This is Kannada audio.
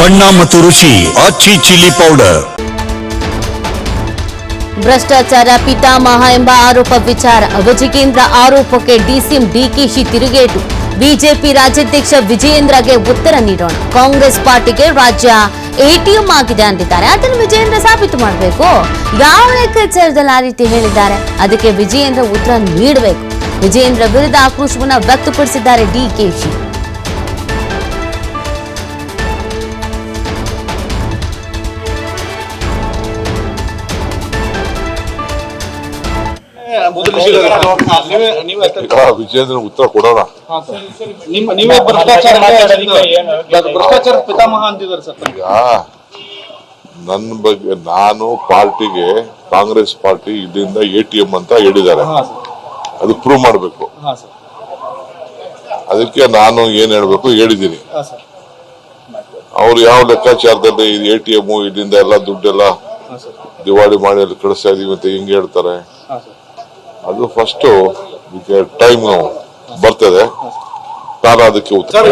ಬಣ್ಣ ಮತ್ತು ರುಚಿ, ಆಚಿ ಚಿಲ್ಲಿ ಪೌಡರ್. ಭ್ರಷ್ಟಾಚಾರ, ಪಿತಾಮಹ ಎಂಬ ಆರೋಪ ವಿಚಾರ ವಿಜಯೇಂದ್ರ ಆರೋಪಕ್ಕೆ ಡಿಸಿಎಂ ಡಿಕೆಶಿ ತಿರುಗೇಟು. ಬಿಜೆಪಿ ರಾಜ್ಯಾಧ್ಯಕ್ಷ ವಿಜಯೇಂದ್ರಗೆ ಉತ್ತರ ನೀಡೋಣ. ಕಾಂಗ್ರೆಸ್ ಪಾರ್ಟಿಗೆ ರಾಜ್ಯ ಎಟಿಎಂ ಆಗಿದೆ ಅಂತಿದ್ದಾರೆ ಅದನ್ನು ವಿಜಯೇಂದ್ರ ಸಾಬೀತು ಮಾಡಬೇಕು. ಯಾವ ಲೆಕ್ಕಾಚಾರದಲ್ಲಿ ಆ ರೀತಿ ಹೇಳಿದ್ದಾರೆ? ಅದಕ್ಕೆ ವಿಜಯೇಂದ್ರ ಉತ್ತರ ನೀಡಬೇಕು. ವಿಜಯೇಂದ್ರ ವಿರುದ್ಧ ಆಕ್ರೋಶವನ್ನ ವ್ಯಕ್ತಪಡಿಸಿದ್ದಾರೆ ಡಿಕೆಶಿ. ವಿಜೇಂದ್ರ ಉತ್ತರ ಕೊಡೋಣ. ನಿಮ್ಮ ನೀವೇ ಭ್ರಷ್ಟಾಚಾರ ಭ್ರಷ್ಟಾಚಾರ ಪಿತಾಮಹ ಅಂತಿದ್ದಾರೆ ಸರ್. ಈಗ ನನ್ನ ಬಗ್ಗೆ ನಾನು ಪಾರ್ಟಿಗೆ ಕಾಂಗ್ರೆಸ್ ಪಾರ್ಟಿ ಇದರಿಂದ ಎ ಟಿ ಎಂ ಅಂತ ಹೇಳಿದ್ದಾರೆ. ಹಾ ಸರ್. ಅದು ಪ್ರೂವ್ ಮಾಡಬೇಕು. ಹಾ ಸರ್. ಅದಕ್ಕೆ ನಾನು ಏನ್ ಹೇಳ್ಬೇಕು ಹೇಳಿದ್ದೀನಿ. ಹಾ ಸರ್. ಅವ್ರು ಯಾವ ಲೆಕ್ಕಾಚಾರದಲ್ಲಿ ಎ ಟಿ ಎಂ ಇದರಿಂದ ಎಲ್ಲ ದುಡ್ಡೆಲ್ಲ ದಿವಾಳಿ ಮಾಡಿ ಅಲ್ಲಿ ಕಳಿಸ್ತಾ ಇದೀವಿ ಅಂತ ಹಿಂಗೆ ಹೇಳ್ತಾರೆ? ಅದು ಫಸ್ಟ್ ಟೈಮ್ ಬರ್ತದೆ. ನಾನು ಅದಕ್ಕೆ ಉತ್ತರ